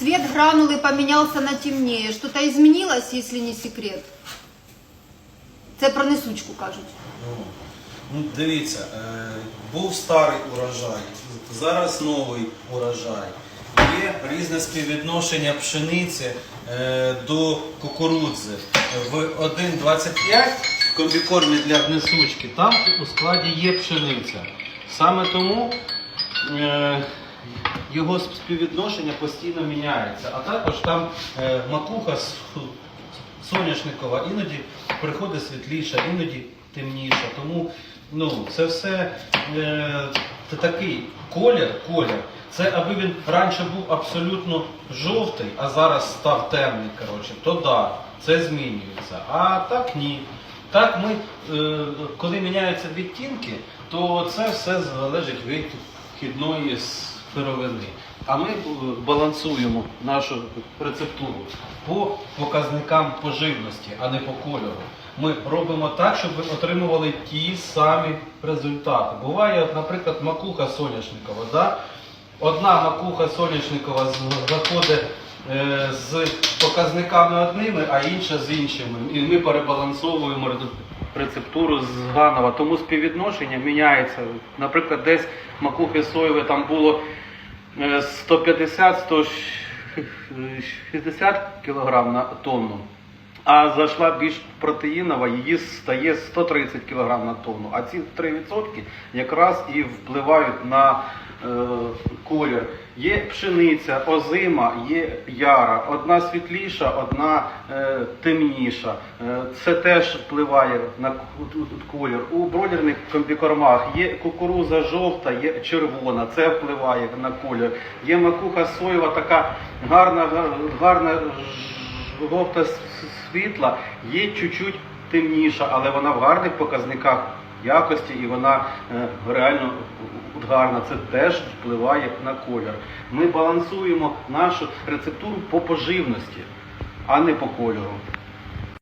цвет гранулы поменялся на темнее. Что-то изменилось, если не секрет? Це про несучку кажуть. Ну, ну, дивіться, е, був старий урожай, зараз новий урожай. Є різне співвідношення пшениці е, до кукурудзи. В 1,25 комбікормі для несучки там у складі є пшениця. Саме тому е, його співвідношення постійно міняється. А також там е, макуха соняшникова іноді приходить світліша, іноді темніша. Тому ну, це все е, такий колір, колір. Це аби він раніше був абсолютно жовтий, а зараз став темний, коротше, то да, це змінюється. А так ні. Так ми, е, коли міняються відтінки, то це все залежить від вхідної сировини. А ми е, балансуємо нашу рецептуру по показникам поживності, а не по кольору. Ми робимо так, щоб ви отримували ті самі результати. Буває, наприклад, макуха соняшникова. Да? Одна макуха соняшникова заходить е, з показниками одними, а інша з іншими. І ми перебалансовуємо ре- рецептуру з Ганова. Тому співвідношення міняється. Наприклад, десь макухи соєві там було е, 150-160 кг на тонну. А зайшла більш протеїнова, її стає 130 кг на тонну. А ці 3% якраз і впливають на е, колір. Є пшениця, озима, є яра. Одна світліша, одна е, темніша. Е, це теж впливає на колір. У бройлерних комбікормах є кукуруза жовта, є червона. Це впливає на колір. Є макуха соєва, така гарна, гарна жовта світла, є чуть-чуть темніша, але вона в гарних показниках якості і вона е, реально гарна. Це теж впливає на колір. Ми балансуємо нашу рецептуру по поживності, а не по кольору.